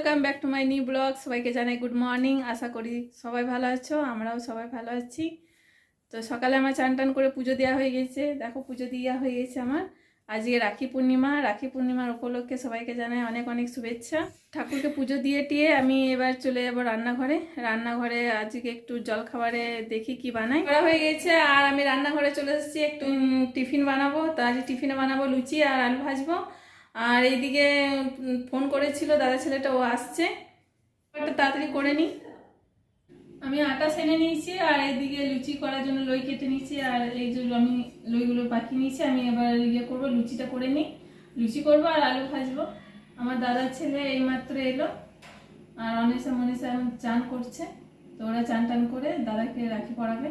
Welcome back to my new blog সবাইকে জানাই good morning আশা করি সবাই ভালো আছো, আমরাও সবাই ভালো আছি। তো সকালে আমার চান টান করে পুজো দেওয়া হয়ে গেছে। দেখো পুজো দেওয়া হয়ে গেছে আমার। আজকে রাখি পূর্ণিমা। রাখি পূর্ণিমার উপলক্ষে সবাইকে জানাই অনেক অনেক শুভেচ্ছা। ঠাকুরকে পুজো দিয়ে টিয়ে আমি এবার চলে যাব রান্নাঘরে। রান্নাঘরে আজকে একটু জল খাবারে দেখি কি বানাই। করা হয়ে গেছে আর আমি রান্নাঘরে চলে এসেছি, একটু টিফিন বানাবো। তো আজ টিফিনে বানাবো লুচি আর আলু ভাজবো। আর এইদিকে ফোন করেছিল দাদা ছেলেটা, ও আসছে। একটা তাড়াতাড়ি করে নিই আমি আটা সেনে নিয়েছি, আর এদিকে লুচি করার জন্য লই কেটে নিয়েছি, আর এই যে আমি লইগুলো পাকিয়ে নিয়েছি, আমি এবার ইয়ে করব, লুচিটা করে নিই লুচি করব আর আলু ভাজবো। আমার দাদার ছেলে এইমাত্র এলো, আর অনেসা মনীষা এখন চান করছে। তো ওরা চান টান করে দাদাকে রাখি পড়াবে।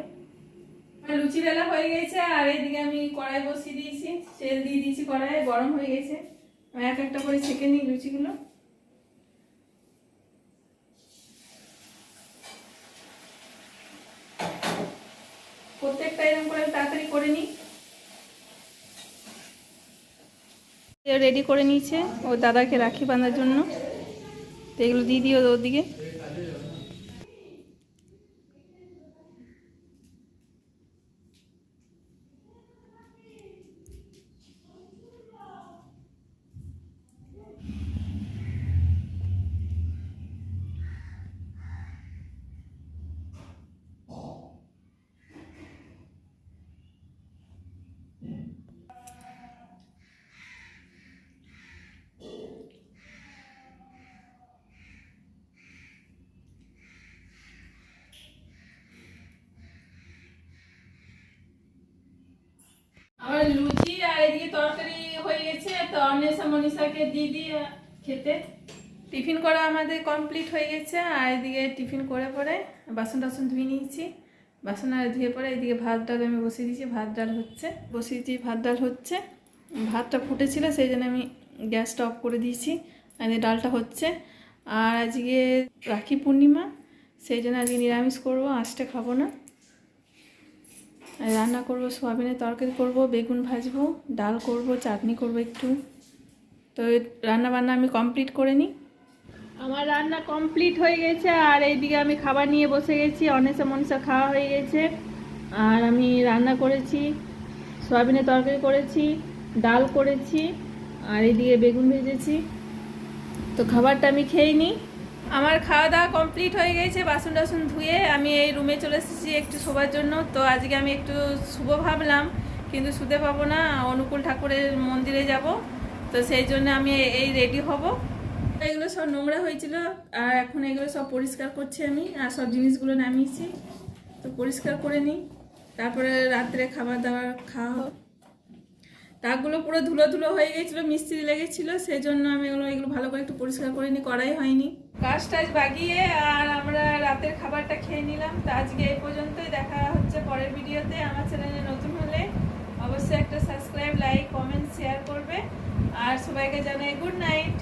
আর লুচি বেলা হয়ে গেছে, আর এদিকে আমি কড়াই বসিয়ে দিয়েছি, তেল দিয়ে দিয়েছি কড়াইয়ে, গরম হয়ে গেছে। আমি এক একটা করে ছেঁকে নিই লুচিগুলো। প্রত্যেকটা এরকম করে তাড়াতাড়ি করে নিই। রেডি করে নিয়েছে। ও দাদাকে রাখি বাঁধার জন্য। তো এগুলো দিয়ে দিও ওদিকে। আমার লুচি আর এদিকে তরকারি হয়ে গেছে, তো অন্বেষা মনীষাকে দিয়ে দিয়ে খেতে। টিফিন করা আমাদের কমপ্লিট হয়ে গেছে, আর এদিকে টিফিন করে পরে বাসন টাসন ধুয়ে নিয়েছি। বাসন আর ধুয়ে পরে এদিকে ভাত ডাল আমি বসিয়ে দিয়েছি, ভাত ডাল হচ্ছে বসিয়েছি ভাত ডাল হচ্ছে। ভাতটা ফুটেছিল, সেই জন্য আমি গ্যাসটা অফ করে দিয়েছি, আর ডালটা হচ্ছে। আর আজকে রাখি পূর্ণিমা, সেই জন্য আজকে নিরামিষ করব আঁচটা খাব না। রান্না করব, সোয়াবিনের তরকারি করব, বেগুন ভাজবো, ডাল করব, চাটনি করব একটু। তো রান্না বান্না আমি কমপ্লিট করে নিই। আমার রান্না কমপ্লিট হয়ে গেছে, আর এইদিকে আমি খাবার নিয়ে বসে গেছি অনেসা মনসা খাওয়া হয়ে গেছে। আর আমি রান্না করেছি, সোয়াবিনের তরকারি করেছি, ডাল করেছি, আর এইদিকে বেগুন ভেজেছি। তো খাবারটা আমি খেয়ে নিই। আমার খাওয়া দাওয়া কমপ্লিট হয়ে গেছে বাসন টাসন ধুয়ে আমি এই রুমে চলে এসেছি একটু শোবার জন্য। তো আজকে আমি একটু শুভ ভাবলাম, কিন্তু শুতে পাবো না, অনুকূল ঠাকুরের মন্দিরে যাব। তো সেই জন্য আমি এই রেডি হব। এগুলো সব নোংরা হয়েছিল, আর এখন এগুলো সব পরিষ্কার করছি আমি, আর সব জিনিসগুলো নামিয়েছি। তো পরিষ্কার করে নিই, তারপরে রাত্রে খাবার দাবার খাওয়া হোক। তাকগুলো পুরো ধুলো ধুলো হয়ে গেছিল, মিস্ত্রি লেগেছিলো, সেই জন্য আমি এগুলো এগুলো ভালো করে একটু পরিষ্কার করে নি করাই হয়নি। কাজ টাজ বাগিয়ে আর আমরা রাতের খাবারটা খেয়ে নিলাম। তো আজকে এই পর্যন্তই। দেখা হচ্ছে পরের ভিডিওতে। আমার চ্যানেলে নতুন হলে অবশ্যই একটা সাবস্ক্রাইব লাইক কমেন্ট শেয়ার করবে। আর সবাইকে জানাই গুড নাইট